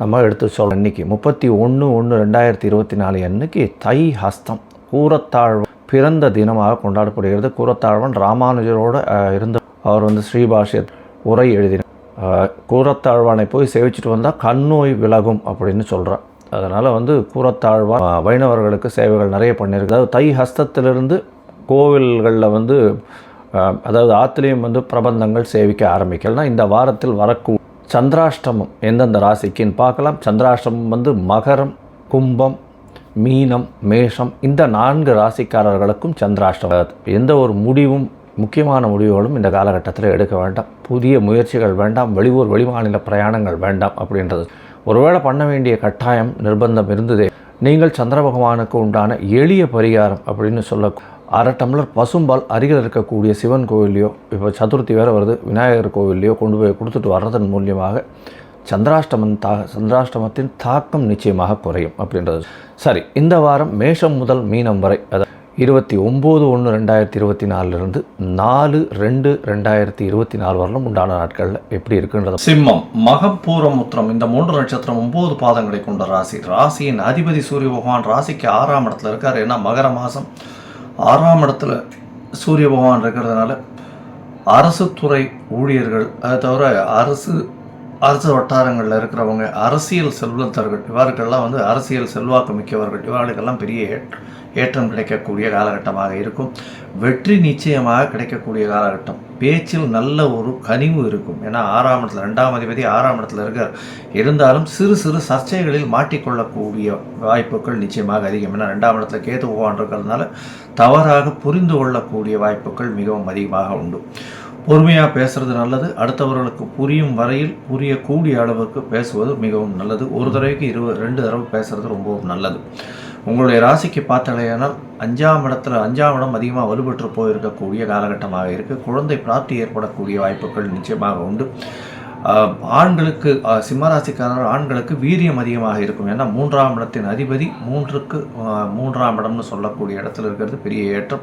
நம்ம எடுத்து சொல்கிறோம் இன்னைக்கு. முப்பத்தி ஒன்று ஒன்று ரெண்டாயிரத்தி இருபத்தி நாலு அன்னைக்கு தை ஹஸ்தம். கூரத்தாழ்வு பிறந்த தினமாக கொண்டாடப்படுகிறது. கூரத்தாழ்வன் ராமானுஜரோட இருந்த அவர் வந்து ஸ்ரீபாஷ்ய உரை எழுதினார் கூரத்தாழ்வானை போய் சேவிச்சுட்டு வந்தால் கண்ணோய் விலகும் அப்படின்னு சொல்கிறார் அதனால் வந்து கூரத்தாழ்வான் வைணவர்களுக்கு சேவைகள் நிறைய பண்ணியிருக்கு. அதாவது தை ஹஸ்தத்திலிருந்து கோவில்களில் வந்து அதாவது ஆத்திலையும் வந்து பிரபந்தங்கள் சேவிக்க ஆரம்பிக்கலாம் இந்த வாரத்தில் வரக்கூ சந்திராஷ்டமம் எந்தெந்த ராசிக்குன்னு பார்க்கலாம். சந்திராஷ்டமம் வந்து மகரம் கும்பம் மீனம் மேஷம் இந்த நான்கு ராசிக்காரர்களுக்கும் சந்திராஷ்டமம். எந்த ஒரு முடிவும் முக்கியமான முடிவுகளும் இந்த காலகட்டத்தில் எடுக்க வேண்டாம். புதிய முயற்சிகள் வேண்டாம் வெளியூர் வெளிமாநில பிரயாணங்கள் வேண்டாம் அப்படின்றது. ஒருவேளை பண்ண வேண்டிய கட்டாயம் நிர்பந்தம் இருந்ததே நீங்கள் சந்திர பகவானுக்கு உண்டான எளிய பரிகாரம் அப்படின்னு சொல்ல அரை டம்ளர் பசும்பால் அருகில் இருக்கக்கூடிய சிவன் கோவில்லையோ இப்போ சதுர்த்தி வேறு வருது விநாயகர் கோவில்லையோ கொண்டு போய் கொடுத்துட்டு வர்றதன் மூலியமாக சந்திராஷ்டமன் தா சந்திராஷ்டமத்தின் தாக்கம் நிச்சயமாக குறையும் அப்படின்றது. சரி இந்த வாரம் மேஷம் முதல் மீனம் வரை அதாவது இருபத்தி ஒம்பது ஒன்று ரெண்டாயிரத்தி இருபத்தி நாலுலேருந்து நாலு ரெண்டு ரெண்டாயிரத்தி இருபத்தி நாலு வரலும் உண்டான நாட்களில் எப்படி இருக்குன்றது சிம்மம் மகப்பூரம் உத்திரம் இந்த மூன்று நட்சத்திரம் ஒம்பது பாதங்களை கொண்ட ராசி. ராசியின் அதிபதி சூரிய பகவான் ராசிக்கு ஆறாம் இடத்துல இருக்கார். ஏன்னா மகர மாதம் ஆறாம் இடத்துல சூரிய பகவான் இருக்கிறதுனால அரசு துறை ஊழியர்கள் அதை தவிர அரசு அரசு வட்டாரங்களில் இருக்கிறவங்க அரசியல் செல்வந்தர்கள் இவருக்கெல்லாம் வந்து அரசியல் செல்வாக்கு மிக்கவர்கள் இவர்களுக்கெல்லாம் பெரிய ஏற்றம் கிடைக்கக்கூடிய காலகட்டமாக இருக்கும். வெற்றி நிச்சயமாக கிடைக்கக்கூடிய காலகட்டம். பேச்சில் நல்ல ஒரு கனிவு இருக்கும். ஏன்னா ஆறாம் இடத்துல ரெண்டாம் அதிபதி ஆறாம் இடத்துல இருக்கார். இருந்தாலும் சிறு சிறு சர்ச்சைகளில் மாட்டிக்கொள்ளக்கூடிய வாய்ப்புகள் நிச்சயமாக அதிகம். ஏன்னா ரெண்டாம் இடத்துல கேது பகவான் இருக்கிறதுனால தவறாக புரிந்து கொள்ளக்கூடிய வாய்ப்புகள் மிகவும் அதிகமாக உண்டு. பொறுமையாக பேசுறது நல்லது. அடுத்தவர்களுக்கு புரியும் வரையில் புரியக்கூடிய அளவுக்கு பேசுவது மிகவும் நல்லது. ஒரு தடவைக்கு இருபது ரெண்டு தடவை பேசுறது ரொம்பவும் நல்லது. உங்களுடைய ராசிக்கு பார்த்தலையானால் அஞ்சாம் இடத்துல அஞ்சாம் இடம் அதிகமாக வலுப்பெற்று போயிருக்கக்கூடிய காலகட்டமாக இருக்குது குழந்தை பிராப்தி ஏற்படக்கூடிய வாய்ப்புகள் நிச்சயமாக உண்டு. ஆண்களுக்கு சிம்மராசிக்காரர் ஆண்களுக்கு வீரியம் அதிகமாக இருக்கும். ஏன்னா மூன்றாம் இடத்தின் அதிபதி மூன்றுக்கு மூன்றாம் இடம்னு சொல்லக்கூடிய இடத்துல இருக்கிறது பெரிய ஏற்றம்.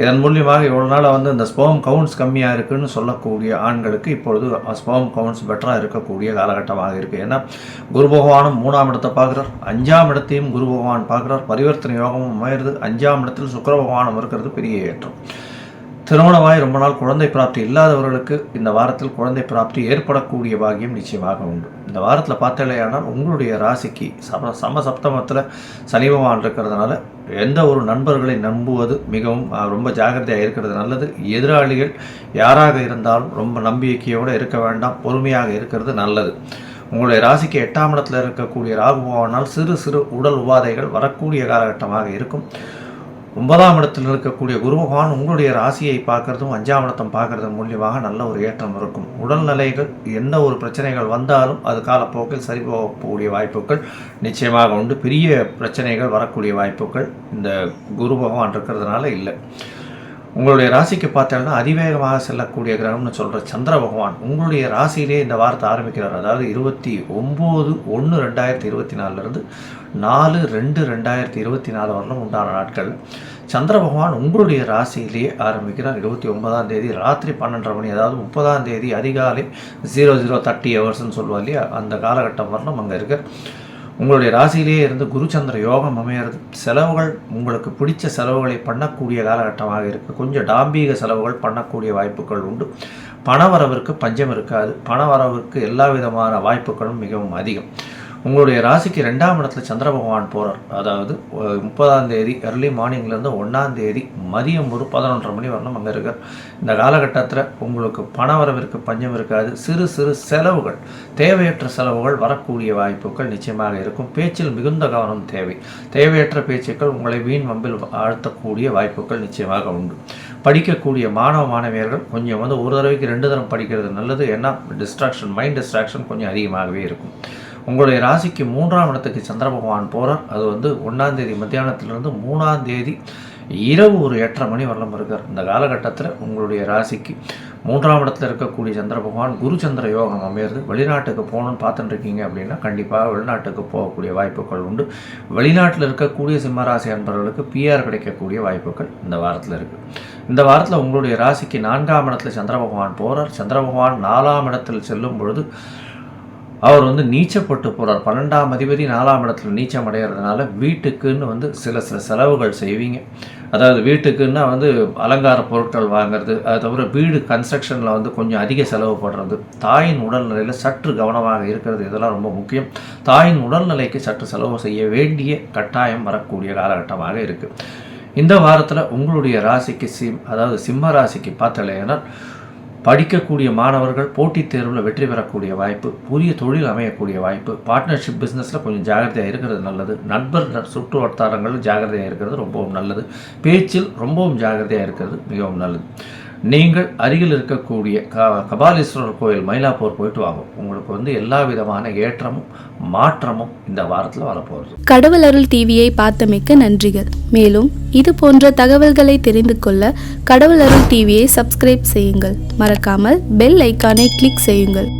இதன் மூலியமாக இவ்வளோ நாள் வந்து இந்த ஸ்போம் கவுண்ட்ஸ் கம்மியாக இருக்குன்னு சொல்லக்கூடிய ஆண்களுக்கு இப்பொழுது ஸ்போம் கவுண்ட்ஸ் பெட்டராக இருக்கக்கூடிய காலகட்டமாக இருக்குது ஏன்னா குரு பகவானும் மூணாம் இடத்தை பார்க்குறார். அஞ்சாம் இடத்தையும் குரு பகவான் பார்க்குறார். பரிவர்த்தனை யோகமும் அமையிறது. அஞ்சாம் இடத்தில் சுக்கர பகவானும் இருக்கிறது பெரிய ஏற்றம். திருமணமாய் ரொம்ப நாள் குழந்தை பிராப்தி இல்லாதவர்களுக்கு இந்த வாரத்தில் குழந்தை பிராப்தி ஏற்படக்கூடிய பாகியம் நிச்சயமாக உண்டு. இந்த வாரத்தில் பார்த்தாலேயானால் உங்களுடைய ராசிக்கு சம சம சப்தமத்தில் சனி பகவான் இருக்கிறதுனால எந்த ஒரு நண்பர்களை நம்புவது மிகவும் ரொம்ப ஜாகிரதையாக இருக்கிறது நல்லது. எதிராளிகள் யாராக இருந்தாலும் ரொம்ப நம்பிக்கையோடு இருக்க வேண்டாம். பொறுமையாக இருக்கிறது நல்லது. உங்களுடைய ராசிக்கு எட்டாம் இடத்தில் இருக்கக்கூடிய ராகுபவானால் சிறு சிறு உடல் உபாதைகள் வரக்கூடிய காலகட்டமாக இருக்கும். ஒன்பதாம் இடத்தில் இருக்கக்கூடிய குரு பகவான் உங்களுடைய ராசியை பார்க்கறதும் அஞ்சாம் இடத்தம் பார்க்கறது மூலியமாக நல்ல ஒரு ஏற்றம் இருக்கும். உடல்நிலைகள் என்ன ஒரு பிரச்சனைகள் வந்தாலும் அது காலப்போக்கில் சரி போகக்கூடிய வாய்ப்புகள் நிச்சயமாக உண்டு. பெரிய பிரச்சனைகள் வரக்கூடிய வாய்ப்புகள் இந்த குரு பகவான் இருக்கிறதுனால இல்லை. உங்களுடைய ராசிக்கு பார்த்தோம்னா அதிவேகமாக செல்லக்கூடிய கிரகம்னு சொல்கிற சந்திர பகவான் உங்களுடைய ராசியிலே இந்த வாரத்தை ஆரம்பிக்கிறார். அதாவது இருபத்தி ஒம்பது ஒன்று ரெண்டாயிரத்தி இருபத்தி நாலுலேருந்து நாலு ரெண்டு ரெண்டாயிரத்தி இருபத்தி நாலு வரலும் உண்டான நாட்கள். சந்திர பகவான் உங்களுடைய ராசியிலேயே ஆரம்பிக்கிறார். இருபத்தி ஒன்பதாம் தேதி ராத்திரி பன்னெண்டரை மணி அதாவது முப்பதாம் தேதி அதிகாலை ஜீரோ ஜீரோ தேர்ட்டி ஹவர்ஸ்னு சொல்லுவோம் இல்லையா? அந்த காலகட்டம் வரலும் அங்கே இருக்க. உங்களுடைய ராசியிலேயே இருந்து குருச்சந்திர யோகம் அமையிறது. செலவுகள் உங்களுக்கு பிடிச்ச செலவுகளை பண்ணக்கூடிய காலகட்டமாக இருக்குது கொஞ்சம் டாம்பீக செலவுகள் பண்ணக்கூடிய வாய்ப்புகள் உண்டு. பணவரவிற்கு பஞ்சம் இருக்காது. பணவரவிற்கு எல்லா விதமான வாய்ப்புகளும் மிகவும் அதிகம். உங்களுடைய ராசிக்கு ரெண்டாம் இடத்துல சந்திர பகவான் போகிறார் அதாவது முப்பதாம் தேதி அர்லி மார்னிங்லேருந்து ஒன்றாம் தேதி மதியம் ஒரு பதினொன்றரை மணி வரணும் அங்கே இருக்கார். இந்த காலகட்டத்தில் உங்களுக்கு பண வரவிற்கு பஞ்சம் இருக்காது. சிறு சிறு செலவுகள் தேவையற்ற செலவுகள் வரக்கூடிய வாய்ப்புகள் நிச்சயமாக இருக்கும். பேச்சில் மிகுந்த கவனம் தேவை. தேவையற்ற பேச்சுக்கள் உங்களை வீண் வம்பில் ஆழ்த்தக்கூடிய வாய்ப்புகள் நிச்சயமாக உண்டு. படிக்கக்கூடிய மாணவ மாணவியர்கள் கொஞ்சம் வந்து ஒரு தடவைக்கு ரெண்டு தரம் படிக்கிறது நல்லது. ஏன்னா டிஸ்ட்ராக்ஷன் மைண்ட் டிஸ்ட்ராக்ஷன் கொஞ்சம் அதிகமாகவே இருக்கும். உங்களுடைய ராசிக்கு மூன்றாம் இடத்துக்கு சந்திர பகவான் போகிறார் அது வந்து ஒன்றாம் தேதி மத்தியானத்திலிருந்து மூணாம் தேதி இரவு ஒரு எட்டரை மணி வரலும் இருக்கார். இந்த காலகட்டத்தில் உங்களுடைய ராசிக்கு மூன்றாம் இடத்துல இருக்கக்கூடிய சந்திர பகவான் குரு சந்திர யோகம் அமையிறது. வெளிநாட்டுக்கு போகணும்னு பார்த்துட்டுருக்கீங்க அப்படின்னா கண்டிப்பாக வெளிநாட்டுக்கு போகக்கூடிய வாய்ப்புகள் உண்டு. வெளிநாட்டில் இருக்கக்கூடிய சிம்மராசி அன்பர்களுக்கு பிஆர் கிடைக்கக்கூடிய வாய்ப்புகள் இந்த வாரத்தில் இருக்குது இந்த வாரத்தில் உங்களுடைய ராசிக்கு நான்காம் இடத்துல சந்திர பகவான் போகிறார் சந்திர பகவான் நாலாம் இடத்தில் செல்லும் பொழுது அவர் வந்து நீச்சப்பட்டு போகிறார் பன்னெண்டாம் அதிபதி நாலாம் இடத்துல நீச்சம் அடைகிறதுனால வீட்டுக்குன்னு வந்து சில சில செலவுகள் செய்வீங்க. அதாவது வீட்டுக்குன்னா வந்து அலங்கார பொருட்கள் வாங்குறது அது தவிர வீடு கன்ஸ்ட்ரக்ஷனில் வந்து கொஞ்சம் அதிக செலவு படுறது தாயின் உடல்நிலையில் சற்று கவனமாக இருக்கிறது இதெல்லாம் ரொம்ப முக்கியம். தாயின் உடல்நிலைக்கு சற்று செலவு செய்ய வேண்டிய கட்டாயம் வரக்கூடிய காலகட்டமாக இருக்குது இந்த வாரத்தில் உங்களுடைய ராசிக்கு சிம் அதாவது சிம்ம ராசிக்கு பார்த்தலையானால் படிக்கக்கூடிய மாணவர்கள் போட்டித் தேர்வில் வெற்றி பெறக்கூடிய வாய்ப்பு புதிய தொழில் அமையக்கூடிய வாய்ப்பு பார்ட்னர்ஷிப் பிஸ்னஸில் கொஞ்சம் ஜாகிரதையாக இருக்கிறது நல்லது. நண்பர் ந- சுற்று வட்டாரங்களில் ஜாகிரதையாக இருக்கிறது ரொம்பவும் நல்லது. பேச்சில் ரொம்பவும் ஜாகிரதையாக இருக்கிறது மிகவும் நல்லது. நீங்கள் அருகில் இருக்கக்கூடிய க கபாலீஸ்வரர் கோயில் மயிலாப்பூர் போயிட்டு வாங்க. உங்களுக்கு வந்து எல்லா விதமான ஏற்றமும் மாற்றமும் இந்த வாரத்தில் வரப்போகுது. கடவுள் அருள் டிவியை பார்த்தமைக்க நன்றிகள். மேலும் இது போன்ற தகவல்களை தெரிந்து கொள்ள கடவுள் அருள் டிவியை சப்ஸ்கிரைப் செய்யுங்கள். மறக்காமல் பெல் ஐக்கானை கிளிக் செய்யுங்கள்.